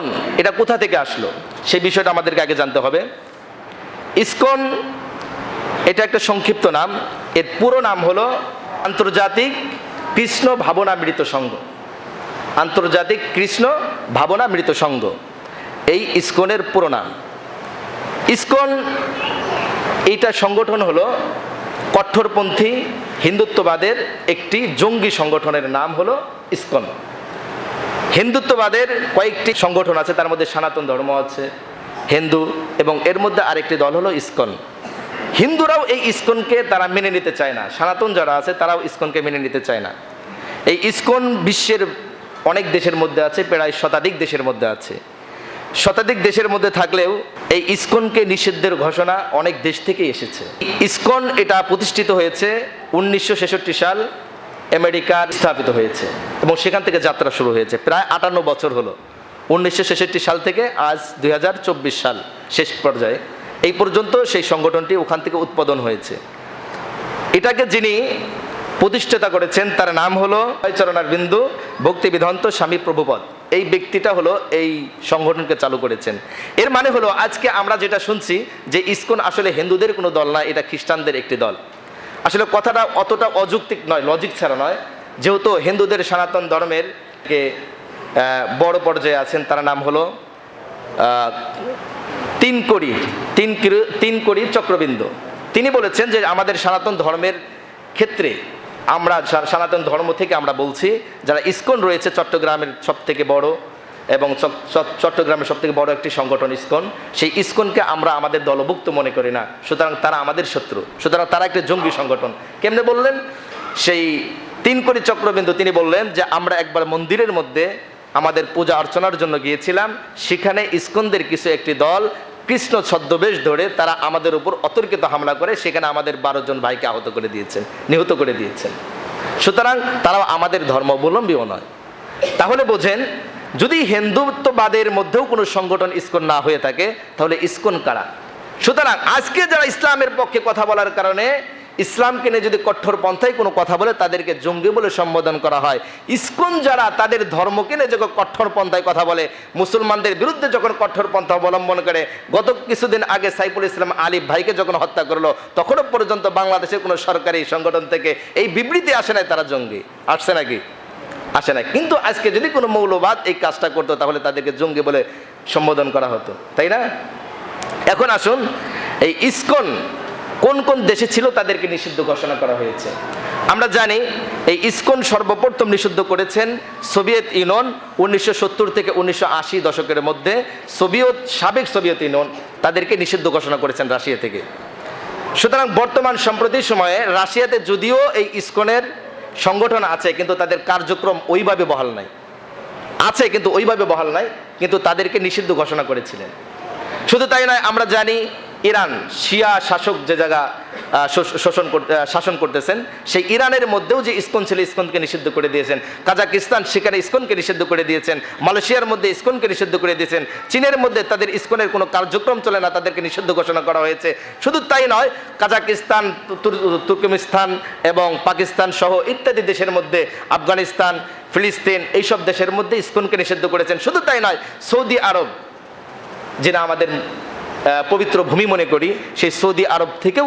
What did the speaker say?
ISKCON, এটা কোথা থেকে আসলো? সে বিষয়টা আমাদেরকে আগে জানতে হবে। ইসকন, এটা একটা সংক্ষিপ্ত নাম। এর পুরো নাম হলো আন্তর্জাতিক কৃষ্ণ ভাবনামৃত সংঘ। আন্তর্জাতিক কৃষ্ণ ভাবনামৃত সংঘ। এই ইসকনের পুরো নাম। ইসকন, এইটা সংগঠন হলো কঠোরপন্থী হিন্দুত্ববাদের একটি জঙ্গি সংগঠনের নাম হলো ইসকন। হিন্দুত্ববাদের কয়েকটি সংগঠন আছে, তার মধ্যে সনাতন ধর্ম আছে, হিন্দু এবং এর মধ্যে আরেকটি দল হলো ইস্কন। হিন্দুরাও এই ইস্কনকে তারা মেনে নিতে চায় না। সনাতন যারা আছে, তারাও ইসকনকে মেনে নিতে চায় না। এই ইস্কন বিশ্বের অনেক দেশের মধ্যে আছে, প্রায় শতাধিক দেশের মধ্যে আছে। শতাধিক দেশের মধ্যে থাকলেও এই ইস্কনকে নিষিদ্ধের ঘোষণা অনেক দেশ থেকেই এসেছে। ইস্কন এটা প্রতিষ্ঠিত হয়েছে উনিশশো ছেষট্টি সাল আমেরিকার স্থাপিত হয়েছে এবং সেখান থেকে যাত্রা শুরু হয়েছে। প্রায় আটান্ন বছর হলো। উনিশশো ছেষট্টি সাল থেকে আজ দু হাজার চব্বিশ সাল শেষ পর্যায়ে এই পর্যন্ত সেই সংগঠনটি ওখান থেকে উৎপাদন হয়েছে। এটাকে যিনি প্রতিষ্ঠাতা করেছেন, তার নাম হলো চরণার বিন্দু, ভক্তি বিধন্ত স্বামী প্রভুপদ। এই ব্যক্তিটা হলো এই সংগঠনকে চালু করেছেন। এর মানে হলো, আজকে আমরা যেটা শুনছি যে ইসকন আসলে হিন্দুদের কোনো দল না, এটা খ্রিস্টানদের একটি দল। আসলে কথাটা অতটা অযৌক্তিক নয় লজিক ছাড়া নয়। যেহেতু হিন্দুদের সনাতন ধর্মের কে বড় পর্যায়ে আছেন, তার নাম হলো তিন কোড়ি, তিন তিন কোড়ি চক্রবিন্দু। তিনি বলেছেন যে আমাদের সনাতন ধর্মের ক্ষেত্রে আমরা সনাতন ধর্ম থেকে আমরা বলছি, যারা ইসকন রয়েছে চট্টগ্রামের সব থেকে বড় এবং চট- চট- চট্টগ্রামের সব থেকে বড় একটি সংগঠন ইসকন। সেই ইসকনকে আমরা আমাদের দলভুক্ত মনে করি না। সুতরাং তারা আমাদের শত্রু। সুতরাং তারা একটি জঙ্গি সংগঠন। কেমনে বললেন? সেই তিন কোটি চক্রবিন্দু তিনি বললেন যে, আমরা একবার মন্দিরের মধ্যে আমাদের পূজা অর্চনার জন্য গিয়েছিলাম। সেখানে ইস্কনদের কিছু একটি দল কৃষ্ণ ছদ্মবেশ ধরে তারা আমাদের উপর অতর্কিত হামলা করে, সেখানে আমাদের বারো জন ভাইকে আহত করে দিয়েছেন, নিহত করে দিয়েছেন। সুতরাং তারাও আমাদের ধর্মাবলম্বীও নয়। তাহলে বোঝেন যদি হিন্দুত্ববাদের মধ্যেও কোনো সংগঠন ইসকন না হয়ে থাকে, তাহলে ইস্কন কারা? সুতরাং আজকে যারা ইসলামের পক্ষে কথা বলার কারণে ইসলামকে নিয়ে যদি কঠোর পন্থায় কোনো কথা বলে, তাদেরকে জঙ্গি বলে সম্বোধন করা হয়। ইসকন যারা, তাদের ধর্মকে নিয়ে যখন কঠোর পন্থায় কথা বলে, মুসলমানদের বিরুদ্ধে যখন কঠোর পন্থা অবলম্বন করে, গত কিছুদিন আগে সাইফুল ইসলাম আলিফ ভাইকে যখন হত্যা করল, তখনও পর্যন্ত বাংলাদেশের কোনো সরকারি সংগঠন থেকে এই বিবৃতি আসে নাই তারা জঙ্গি। আসছে নাকি? আসে না কিন্তু আজকে যদি কোনো মৌলবাদ এই কাজটা করতো, তাহলে তাদেরকে জঙ্গি বলে সম্বোধন করা হতো। তাই না? এখন আসুন, এই ইসকন কোন কোন দেশে ছিল তাদেরকে নিষিদ্ধ ঘোষণা করা হয়েছে? আমরা জানি এই ইসকন সর্বপ্রথম নিষিদ্ধ করেছেন সোভিয়েত ইউনিয়ন উনিশশো সত্তর থেকে উনিশশো আশি দশকের মধ্যে। সোভিয়েত, সাবেক সোভিয়েত ইউনিয়ন তাদেরকে নিষিদ্ধ ঘোষণা করেছেন রাশিয়া থেকে। সুতরাং বর্তমান সম্প্রতি সময়ে রাশিয়াতে যদিও এই ইসকনের সংগঠন আছে, কিন্তু তাদের কার্যক্রম ওইভাবে বহাল নাই। আছে, কিন্তু ওইভাবে বহাল নাই, কিন্তু তাদেরকে নিষিদ্ধ ঘোষণা করেছিলেন। শুধু তাই নয়, আমরা জানি ইরান শিয়া শাসক যে জায়গা শোষ- শোষণ করতে শাসন করতেছেন, সেই ইরানের মধ্যেও যে ইসকন ছিল, ইসকনকে নিষিদ্ধ করে দিয়েছেন। কাজাকিস্তান সেখানে ইসকনকে নিষিদ্ধ করে দিয়েছেন। মালয়েশিয়ার মধ্যে ইসকনকে নিষিদ্ধ করে দিয়েছেন। চীনের মধ্যে তাদের ইসকনের কোনো কার্যক্রম চলে না, তাদেরকে নিষিদ্ধ ঘোষণা করা হয়েছে। শুধু তাই নয়, কাজাকিস্তান তুর্কমিস্তান এবং পাকিস্তান সহ ইত্যাদি দেশের মধ্যে, আফগানিস্তান, ফিলিস্তিন এইসব দেশের মধ্যে ইসকনকে নিষিদ্ধ করেছেন। শুধু তাই নয়, সৌদি আরব যেটা আমাদের পবিত্র ভূমি মনে করি সেই সৌদি আরব থেকেও